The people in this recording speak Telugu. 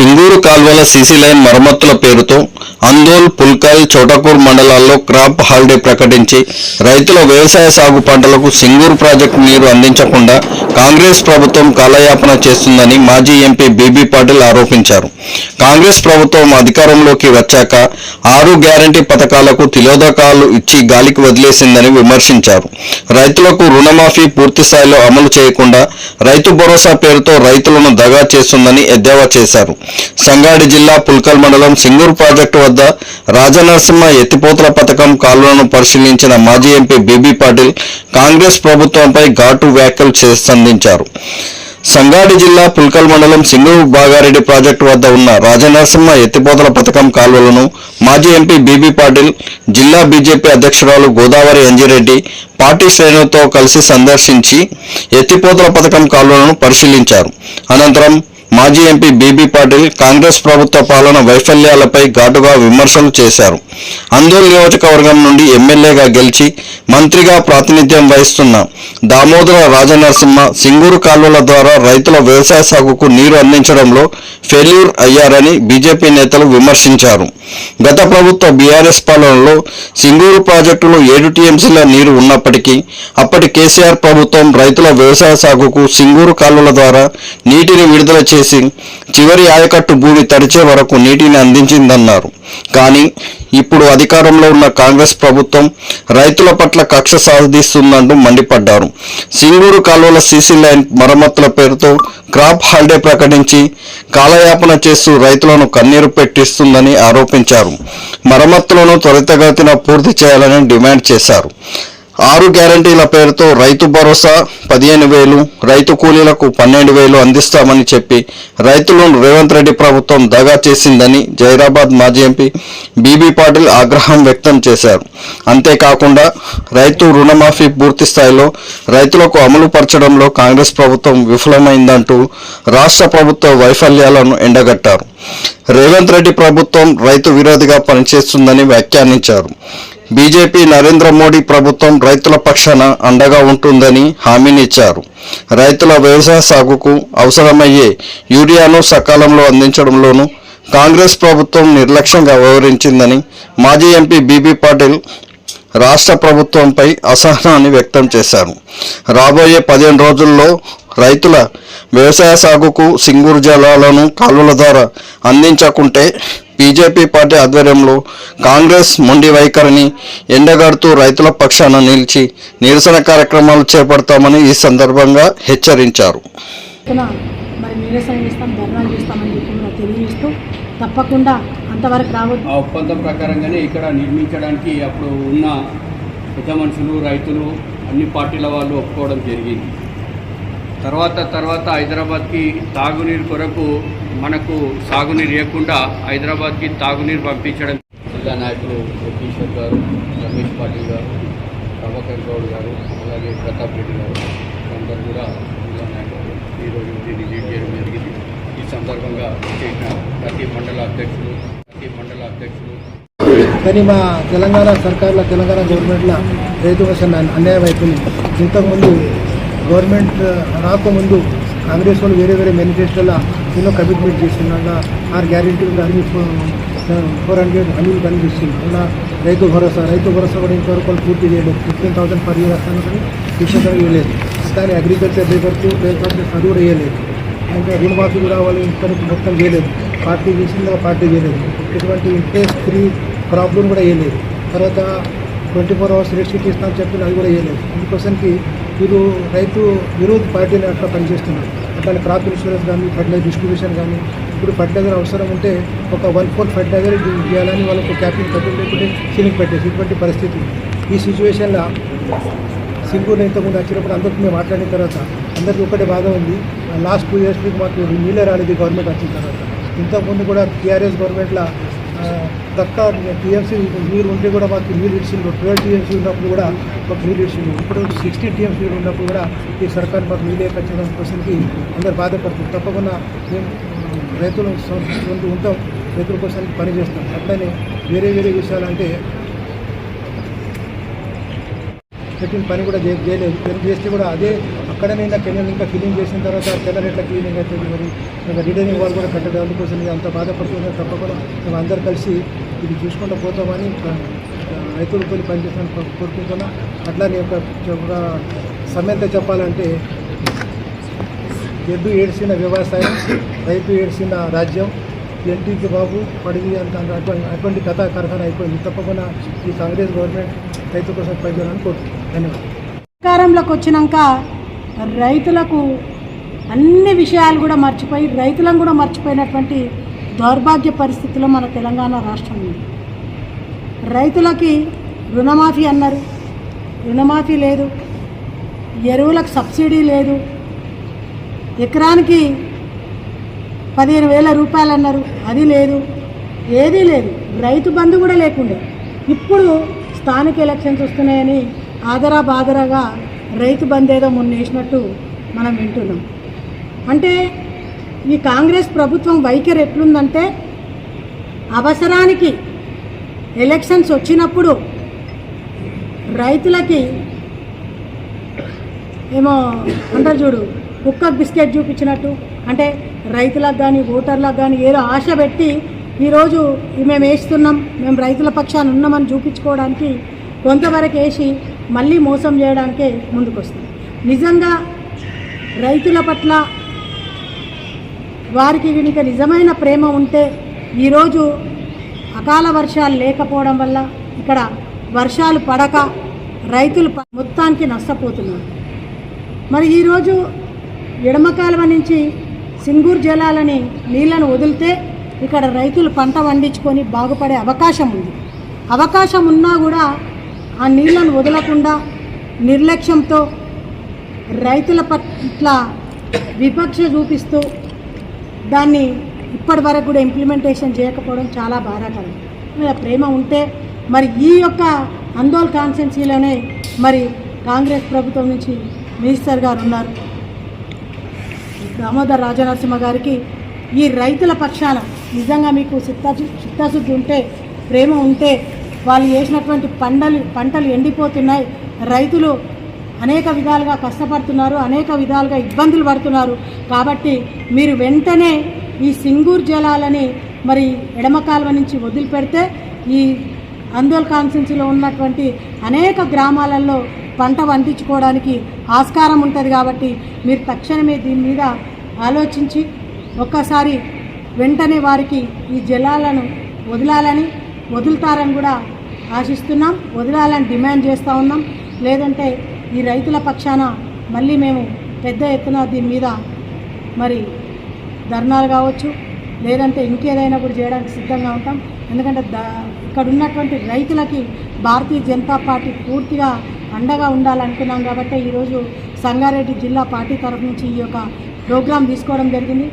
సింగూరు కాల్వల సీసీ లైన్ మరమ్మతుల పేరుతో అందోల్ పుల్కల్ చోటకూర్ మండలాల్లో క్రాప్ హాలిడే ప్రకటించి రైతుల వ్యవసాయ సాగు పంటలకు సింగూరు ప్రాజెక్టు నీరు అందించకుండా కాంగ్రెస్ ప్రభుత్వం కాలయాపన చేస్తుందని మాజీ ఎంపీ బీబీ పాటిల్ ఆరోపించారు. కాంగ్రెస్ ప్రభుత్వం అధికారంలోకి వచ్చాక ఆరు గ్యారంటీ పథకాలకు తిలోదకాలు ఇచ్చి గాలికి వదిలేసిందని విమర్శించారు. రైతులకు రుణమాఫీ పూర్తి స్థాయిలో అమలు చేయకుండా రైతు భరోసా పేరుతో రైతులను దగా చేస్తుందని ఎద్దేవా చేశారు. సంగారెడ్డి జిల్లా పుల్కల్ మండలం సింగూరు ప్రాజెక్టు వద్ద రాజనరసింహ ఎత్తిపోతల పథకం కాలువలను పరిశీలించిన మాజీ ఎంపీ బీబీ పాటిల్ కాంగ్రెస్ ప్రభుత్వంపై ఘాటు వ్యాఖ్యలు చేసి సంధించారు. సంగారెడ్డి జిల్లా పుల్కల్ మండలం సింగూరు బాగారెడ్డి ప్రాజెక్టు వద్ద ఉన్న రాజనరసింహ ఎత్తిపోతల పథకం కాలువలను మాజీ ఎంపీ బీబీ పాటిల్ జిల్లా బీజేపీ అధ్యక్షురాలు గోదావరి అంజిరెడ్డి పార్టీ శ్రేణులతో కలిసి సందర్శించి ఎత్తిపోతల పథకం కాలువలను పరిశీలించారు. అనంతరం మాజీ ఎంపీ బీబీ పాటిల్ కాంగ్రెస్ ప్రభుత్వ పాలన వైఫల్యాలపై ఘాటుగా విమర్శలు చేశారు. అందోల్ నియోజకవర్గం నుండి ఎమ్మెల్యేగా గెలిచి మంత్రిగా ప్రాతినిధ్యం వహిస్తున్న దామోదర రాజనరసింహ సింగూరు కాలువల ద్వారా రైతుల వ్యవసాయ సాగుకు నీరు అందించడంలో ఫెయిల్యూర్ అయ్యారని బీజేపీ నేతలు విమర్శించారు. గత ప్రభుత్వ బీఆర్ఎస్ పాలనలో సింగూరు ప్రాజెక్టులో ఏడు టీఎంసీల నీరు ఉన్నప్పటికీ అప్పటి కేసీఆర్ ప్రభుత్వం రైతుల వ్యవసాయ సాగుకు సింగూరు కాలువల ద్వారా నీటిని విడుదల చేసి చివరి ఆయకట్టు భూమి తడిచే వరకు నీటిని అందించిందన్నారు. కానీ ఇప్పుడు అధికారంలో ఉన్న కాంగ్రెస్ ప్రభుత్వం రైతుల పట్ల కక్ష సాధిస్తుందంటూ మండిపడ్డారు. సింగూరు కాలువల సీసీ లైన్ మరమ్మతుల పేరుతో క్రాప్ హాలిడే ప్రకటించి కాలయాపన చేస్తూ రైతులను కన్నీరు పెట్టిస్తుందని ఆరోపించారు. మరమ్మతులను త్వరితగతిన పూర్తి చేయాలని డిమాండ్ చేశారు. ఆరు గ్యారంటీల పేరుతో రైతు భరోసా పదిహేను వేలు రైతు కూలీలకు పన్నెండు వేలు అందిస్తామని చెప్పి రైతులను రేవంత్ రెడ్డి ప్రభుత్వం దగా చేసిందని జైరాబాద్ మాజీ ఎంపీ బీబీ పాటిల్ ఆగ్రహం వ్యక్తం చేశారు. అంతేకాకుండా రైతు రుణమాఫీ పూర్తి స్థాయిలో రైతులకు అమలు పరచడంలో కాంగ్రెస్ ప్రభుత్వం విఫలమైందంటూ రాష్ట్ర ప్రభుత్వ వైఫల్యాలను ఎండగట్టారు. రేవంత్ రెడ్డి ప్రభుత్వం రైతు విరోధిగా పనిచేస్తుందని వ్యాఖ్యానించారు. బీజేపీ నరేంద్ర మోడీ ప్రభుత్వం రైతుల పక్షాన అండగా ఉంటుందని హామీనిచ్చారు రైతుల వ్యవసాయ సాగుకు అవసరమయ్యే యూరియాను సకాలంలో అందించడంలోనూ కాంగ్రెస్ ప్రభుత్వం నిర్లక్ష్యంగా వ్యవహరించిందని మాజీ ఎంపీ బీబీ పాటిల్ రాష్ట్ర ప్రభుత్వంపై అసహనాన్ని వ్యక్తం చేశారు. రాబోయే పదిహేను రోజుల్లో రైతుల వ్యవసాయ సాగుకు సింగూరు జలాలను కాలువల ద్వారా అందించకుంటే బీజేపీ పార్టీ ఆధ్వర్యంలో కాంగ్రెస్ మొండి వైఖరిని ఎండగడుతూ రైతుల పక్షాన నిలిచి నిరసన కార్యక్రమాలు చేపడతామని ఈ సందర్భంగా హెచ్చరించారు. తప్పకుండా అంతవరకు రావద్దు. ఆ ఒప్పందం ప్రకారంగానే ఇక్కడ నిర్మించడానికి అప్పుడు ఉన్న పెద్ద మనుషులు రైతులు అన్ని పార్టీల వాళ్ళు ఒప్పుకోవడం జరిగింది. తర్వాత తర్వాత హైదరాబాద్కి తాగునీరు కొరకు మనకు సాగునీరు ఇవ్వకుండా హైదరాబాద్కి తాగునీరు పంపించడం. జిల్లా నాయకులు కిషోర్ గారు రమేష్ పాటిల్ గారు ప్రభాకర్ గౌడ్ గారు అలాగే ప్రతాప్ రెడ్డి గారు అందరూ కూడా జిల్లా నాయకులు ఈరోజు దీన్ని లీడ్ చేయడం జరిగింది. ఈ సందర్భంగా చేసిన ప్రతి మండల అధ్యక్షులు ప్రతి మండల అధ్యక్షులు. కానీ మా తెలంగాణ సర్కార్లో తెలంగాణ గవర్నమెంట్లో రైతు కోసం అన్యాయం అయిపోయింది. ఇంతకుముందు గవర్నమెంట్ రాకముందు కాంగ్రెస్ వాళ్ళు వేరే వేరే మేనిఫెస్టోలో ఎన్నో కమిట్మెంట్ చేస్తున్నా ఆరు గ్యారెంటీలు కానీ ఫోర్ హండ్రెడ్ హామీలు కనిపిస్తుంది అలా రైతు భరోసా రైతు భరోసా కూడా ఇంతవరకు వాళ్ళు పూర్తి చేయలేదు. ఫిఫ్టీన్ థౌసండ్ పర్ ఇయర్ వస్తాను కానీ విషయంగా ఇవ్వలేదు. కానీ అగ్రికల్చర్ లేబర్కు లేబర్ అది కూడా ఇవ్వలేదు. అంటే రుణమాఫీ కూడా వాళ్ళు ఇంతవరకు మొత్తం చేయలేదు. పార్టీ చేసింది పార్టీ చేయలేదు. ఎటువంటి ఇంట్రెస్ట్ ఫ్రీ ప్రాబ్లం కూడా వేయలేదు తర్వాత ట్వంటీ ఫోర్ అవర్స్ రెస్ట్రిక్ట్ ఇస్తామని చెప్పిన అది కూడా ఇవ్వలేదు. అందుకోసానికి వీరు రైతు విరోధ పార్టీని అట్లా పనిచేస్తున్నారు. అట్లా క్రాప్ ఇన్సూరెన్స్ కానీ ఫర్టిలైజర్ డిస్ట్రిబ్యూషన్ కానీ ఇప్పుడు ఫర్టిలైజర్ అవసరం ఉంటే ఒక వన్ ఫోర్ ఫర్టిలైజర్ ఇవ్వాలని వాళ్ళకు క్యాపింగ్ కట్టి లేకుంటే సీలింగ్ పెట్టేసి ఇటువంటి పరిస్థితి. ఈ సిచ్యువేషన్లో సింగూరు ఇంతకుముందు వచ్చినప్పుడు అందరికీ మేము మాట్లాడిన తర్వాత అందరికీ ఒకటే బాధ ఉంది. లాస్ట్ టూ ఇయర్స్ మాకు నీళ్ళ రాలేదు గవర్నమెంట్ వచ్చిన తర్వాత. ఇంతకుముందు కూడా టీఆర్ఎస్ గవర్నమెంట్లో దక్క టీఎంసీ నీరు ఉంటే కూడా మాకు నీరు ఇచ్చిండ్రు. ట్వెల్వ్ టీఎంసీ ఉన్నప్పుడు కూడా మాకు నీరు ఇచ్చిండ్రు. ఇప్పుడు సిక్స్టీన్ టీఎంసీ ఉన్నప్పుడు కూడా ఈ సర్కార్ మాకు నీళ్ళే ఖచ్చితంగా కోసంకి అందరు బాధపడుతుంది. తప్పకుండా మేము రైతులు ఉంటాం. రైతుల కోసం పని చేస్తాం. అట్లనే వేరే వేరే విషయాలు అంటే పెట్టిన పని కూడా చేయలేదు. పని చేస్తే కూడా అదే అక్కడ నేను కెనల్ ఇంకా క్లీనింగ్ చేసిన తర్వాత కెనల్ ఎట్లా క్లీనింగ్ అవుతుంది మరి? ఇంకా రిటైనింగ్ వాళ్ళు కూడా కట్టడం అందుకోసం ఇది అంత బాధపడుతున్నారు తప్పకుండా. మేము అందరు కలిసి ఇది చూసుకుంటూ పోతామని ఆ, రైతులతో పనిచేస్తాను కోరుకుంటున్నా. అట్లానే ఒక ఒక చెప్పాలంటే ఎద్దు ఏడ్చిన వ్యవసాయం రైతు ఏడ్చిన రాజ్యం ఎన్టీకి బాబు పడి అంత అటువంటి కథ కథా అయిపోయింది. తప్పకుండా ఈ కాంగ్రెస్ గవర్నమెంట్ రైతు కోసం పనిచేయాలని కోరుకుంటున్నాను ధన్యవాదాలు. అధికారంలోకి వచ్చినాక రైతులకు అన్ని విషయాలు కూడా మర్చిపోయి రైతులను కూడా మర్చిపోయినటువంటి దౌర్భాగ్య పరిస్థితిలో మన తెలంగాణ రాష్ట్రం ఉంది. రైతులకి రుణమాఫీ అన్నారు. రుణమాఫీ లేదు. ఎరువులకు సబ్సిడీ లేదు. ఎకరానికి పదిహేను వేల రూపాయలు అన్నారు. అది లేదు. ఏదీ లేదు. రైతు బంధు కూడా లేకుండే. ఇప్పుడు స్థానిక ఎలక్షన్స్ వస్తున్నాయని ఆదరా బాదరాగా రైతు బంధు ఏదో మొన్న వేసినట్టు మనం వింటున్నాం. అంటే ఈ కాంగ్రెస్ ప్రభుత్వం వైఖరి ఎట్లుందంటే అవసరానికి ఎలక్షన్స్ వచ్చినప్పుడు రైతులకి ఏమో అంటారు చూడు కుక్క బిస్కెట్ చూపించినట్టు. అంటే రైతులకు కానీ ఓటర్లకు కానీ ఏదో ఆశ పెట్టి ఈరోజు మేము వేస్తున్నాం మేము రైతుల పక్షాన ఉన్నామని చూపించుకోవడానికి కొంతవరకు వేసి మళ్ళీ మోసం చేయడానికే ముందుకొస్తుంది. నిజంగా రైతుల పట్ల వారికి కనుక నిజమైన ప్రేమ ఉంటే ఈరోజు అకాల వర్షాలు లేకపోవడం వల్ల ఇక్కడ వర్షాలు పడక రైతులు మొత్తానికి నష్టపోతున్నారు. మరి ఈరోజు ఎడమ కాలువ నుంచి సింగూరు జలాలని నీళ్ళను వదిలితే ఇక్కడ రైతులు పంట పండించుకొని బాగుపడే అవకాశం ఉంది. అవకాశం ఉన్నా కూడా ఆ నీళ్ళను వదలకుండా నిర్లక్ష్యంతో రైతుల పట్ల విపక్ష చూపిస్తూ దాన్ని ఇప్పటి వరకు కూడా ఇంప్లిమెంటేషన్ చేయకపోవడం చాలా బాధాకరం. ఇలా ప్రేమ ఉంటే మరి ఈ యొక్క అందోల్ కాన్స్టెన్సీలోనే మరి కాంగ్రెస్ ప్రభుత్వం నుంచి మినిస్టర్ గారు ఉన్నారు. దామోదర్ రాజనరసింహ గారికి ఈ రైతుల పక్షాన నిజంగా మీకు చిత్త చిత్తశుద్ధి ఉంటే ప్రేమ ఉంటే వాళ్ళు చేసినటువంటి పంటలు పంటలు ఎండిపోతున్నాయి. రైతులు అనేక విధాలుగా కష్టపడుతున్నారు అనేక విధాలుగా ఇబ్బందులు పడుతున్నారు. కాబట్టి మీరు వెంటనే ఈ సింగూర్ జలాలని మరి ఎడమ కాలువ నుంచి వదిలిపెడితే ఈ అందోల్ కాన్స్టెన్సీలో ఉన్నటువంటి అనేక గ్రామాలలో పంట పండించుకోవడానికి ఆస్కారం ఉంటుంది కాబట్టి మీరు తక్షణమే దీని మీద ఆలోచించి ఒక్కసారి వెంటనే వారికి ఈ జలాలను వదలాలని వదులుతారని కూడా ఆశిస్తున్నాం. వదలాలని డిమాండ్ చేస్తూ ఉన్నాం. లేదంటే ఈ రైతుల పక్షాన మళ్ళీ మేము పెద్ద ఎత్తున దీని మీద మరి ధర్నాలు కావచ్చు లేదంటే ఇంకేదైనా కూడా చేయడానికి సిద్ధంగా ఉంటాం. ఎందుకంటే ద ఇక్కడ ఉన్నటువంటి రైతులకి భారతీయ జనతా పార్టీ పూర్తిగా అండగా ఉండాలనుకున్నాం కాబట్టి ఈరోజు సంగారెడ్డి జిల్లా పార్టీ తరఫు నుంచి ఈ యొక్క ప్రోగ్రాం తీసుకోవడం జరిగింది.